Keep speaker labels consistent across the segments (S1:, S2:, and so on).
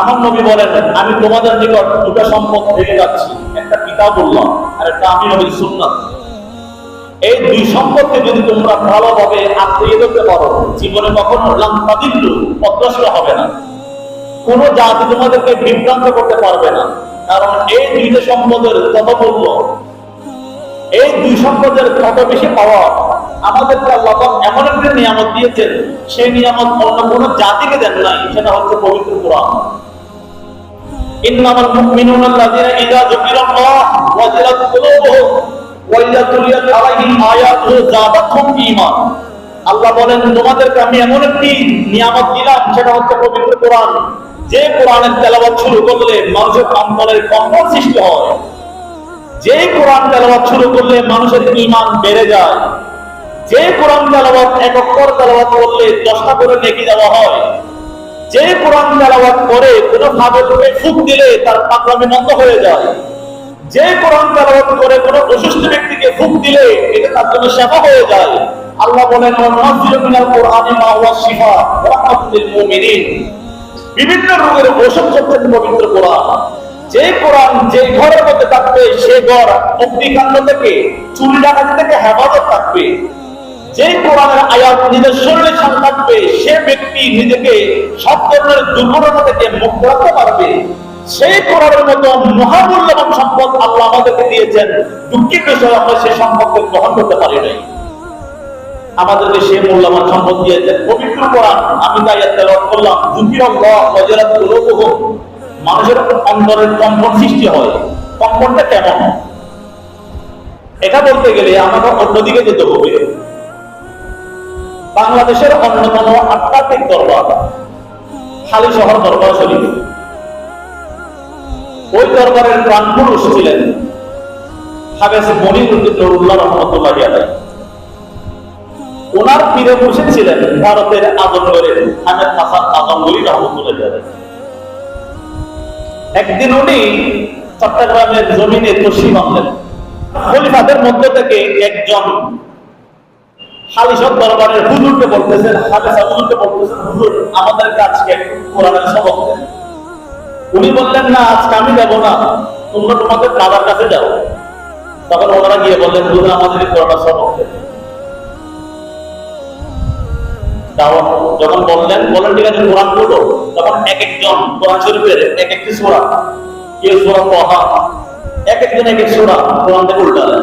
S1: আমার নবী বলেন, আমি তোমাদের নিকট দুটো সম্পদ রেখে যাচ্ছি, একটা পিতা বললাম আর একটা আমি নবীর সুন্নাত। এই দুই সম্পদকে যদি তোমরা ভালোভাবে আত্মীয় ধরতে পারো, জীবনে কখনো লাম্পাদিল্লু অগ্রসর হবে না। কোন জাতি তোমাদেরকে বিভ্রান্ত করতে পারবে না। কারণ এই দুইটা সম্পদের কত মূল্য এই দুই সম্পদের কত বেশি পাওয়া আমাদেরকে আল্লাহ পাক এমন একটা নিয়ামত দিয়েছেন সেই নিয়ামত অন্য কোন জাতিকে দেন নাই সেটা হচ্ছে পবিত্র কোরআন إنما المؤمنون الذين إذا ذكر الله وجلت قلوبهم وإذا تليت عليهم آياته زادتهم إيمانا আল্লাহ বলেন তোমাদেরকে আমি এমন একটি নিয়ামত দিলাম সেটা হচ্ছে পবিত্র কোরআন যে কোরআনের তেলাওয়াত শুরু করলে মানুষের অন্তরের কম্পন সৃষ্টি হয় যে কোরআন তেলাওয়াত শুরু করলে মানুষের ঈমান বেড়ে যায় যে কোরআন তেলাওয়াত এক অক্ষর তেলাওয়াত করলে দশটা করে নেকি দেওয়া হয়। যে কোরআন তেলাওয়াত করে কোন ভাবে লোকে ফুক দিলে তার পাকলামি বন্ধ হয়ে যায়। যে কোরআন তেলাওয়াত করে কোন অসুস্থ ব্যক্তিকে ফুক দিলে এটা তার জন্য সেবা হয়ে যায়। আল্লাহ বলেন মিনাল কোরআনি মা হুয়া শিফা, রাহমাতুল মুমিনিন। বিভিন্ন রোগের ওষুধ হচ্ছেন পবিত্র কোরআন। যে কোরআন যে ঘরের মধ্যে থাকবে, সে ঘর অগ্নিকাণ্ড থেকে, চুরি ডাকাতি থেকে হেফাজত থাকবে। যে কোরআনের আয়াত নিজের শরীরে থাকবে, সে ব্যক্তি নিজেকে সব ধরনের দুর্ঘটনা থেকে মুক্ত রাখতে পারবে। সেই কোরআনের মতো মহামূল্যবান সম্পদ আল্লাহ আমাদেরকে দিয়েছেন। দুঃখের বিষয়, আমরা সেই সম্পদকে গ্রহণ করতে পারি নাই। আমাদেরকে সেই মূল্যবান সম্পদ দিয়েছেন। পবিত্র কোরআন, আমি তাই করলাম। দুঃখী ওয়াজারাত কুলুবুহুম মানুষের অন্তরের কম্পন সৃষ্টি হয়। কম্পনটা কেমন? এটা বলতে গেলে আমাকে অন্যদিকে যেতে হবে। বাংলাদেশের অন্যতম আধ্যাত্মিক দরবার, খালি শহর দরবার শরীফ। ওই দরবারের প্রাণ পুরুষ ছিলেন হাবেস রহমতুল্লাহ ওনার পীরে মুর্শিদ ছিলেন ভারতের আজমগড়ের আহমেদ হাসান আজমগড়ি রহমতুল্লাহ আলাই। একদিন উনি চট্টগ্রামের জমিনে তসি বাঁধলেন খলিফাদের মধ্য থেকে একজন বললেন বললেন যখন বললেন বলেন ঠিক আছে, কোরআন পড়ো। তখন এক একজন কোরআন শরীফের এক একটি সূরা কেউ সোরা পহা এক একজন এক এক সূরা কোরআন থেকে উল্টালেন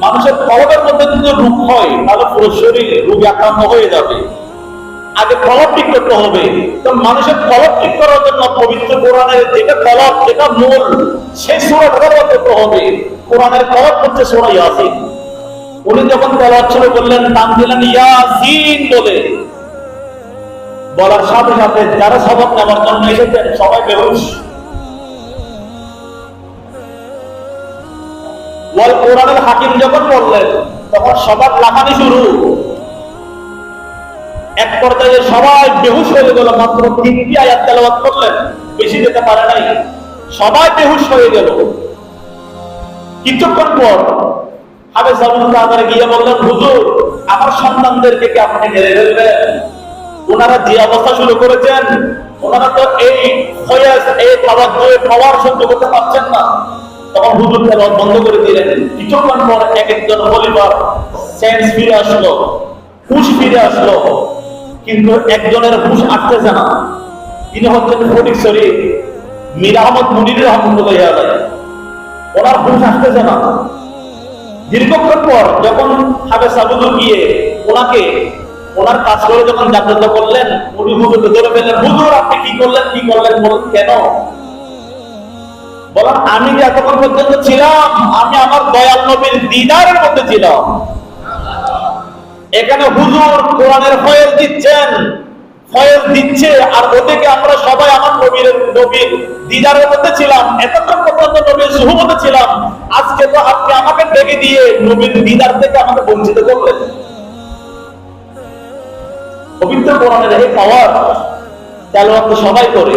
S1: মানুষের কলবের মধ্যে যদি রূপ হয়, তাহলে পুরো শরীর রোগে আক্রান্ত হয়ে যাবে। আগে কলব ঠিক করতে হবে। মানুষের কলব ঠিক করার জন্য পবিত্র কোরআনের যেটা কলব, যেটা মূল, সেই সুরা ব্যবহার করতে হবে। কোরআনের কলব হচ্ছে সুরা ইয়াসিন। উনি যখন তেলাওয়াত শুরু করলেন, নাম দিলেন ইয়াসিন বলে। বলার সাথে সাথে যারা সবক নেওয়ার জন্য এসেছেন, সবাই বেহুশ। কোরআনুল হাকিম যখন বললেন, তখন সবার লাফানি শুরু। এক পর্যায়ে সবাই বেহুশ হয়ে গেল, মাত্র তিনটি আয়াত তেলাওয়াত করলেন, বেশি যেতে পারে নাই। সবাই বেহুশ হয়ে গেল। কিছুক্ষণ পর হাবেস আবুল কাদের গিয়ে বললেন, হুজুর, আমার সন্তানদেরকে কি আপনি মেরে ফেলবেন? ওনারা যে অবস্থা শুরু করেছেন, ওনারা তো এই ফয়াজ, এই তাওয়াজ্জুহে পাওয়ার সহ্য করতে পারছেন না। তখন হুজুর বন্ধ করে দিলেন। কিছুক্ষণ পর এক একজন সেন্স ফিরে আসলো, হুশ ফিরে আসলো। কিন্তু একজনের হুশ না। তিনি হচ্ছেন মীর আহমদ মুনির রহমতুল্লাহ ওনার হুশ আসতেছে না। দীর্ঘক্ষণ পর যখন হাবেস আবুদুর গিয়ে ওনাকে, ওনার কাজ করে যখন জাগ্রত করলেন, উনি হুজুরকে ধরে ফেললেন, হুজুর, আপনি কি করলেন? কি করলেন? কেন? বলেন আমি যে এতক্ষণ পর্যন্ত ছিলাম, আমি আমার দয়াল নবীর দিদারের মধ্যে ছিলাম। এখানে হুজুর কোরআনের ফয়েজ দিচ্ছেন, ফয়েজ দিচ্ছে, আর ওদিকে আমরা সবাই আমার নবীর নবীর দিদারের মধ্যে ছিলাম, এতক্ষণ পর্যন্ত নবীর সুহবতে ছিলাম। আজকে তো আপনি আমাকে ডেকে দিয়ে নবীর দিদার থেকে আমাকে বঞ্চিত করলেন। পবিত্র কোরআনের এই পাওয়ার তেলাওয়াত তো সবাই করে।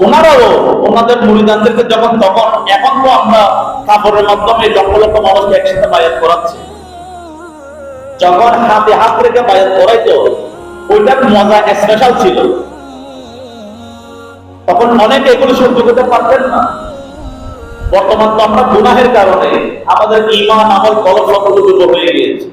S1: ওনারাও ওনাদের মুরিদানদেরকে যখন তখন এখন তো আমরা কাপড়ের মাধ্যমে একসাথে বায়াত করাচ্ছি। যখন হাতে হাত রেখে বায়াত করাইতো, ওইটার মজা স্পেশাল ছিল। তখন অনেকে এগুলো সহ্য করতে পারতেন না। বর্তমান তো আমরা গুনাহের কারণে আমাদের ইমান আমল, কলম লক্ষ হয়ে গিয়েছে।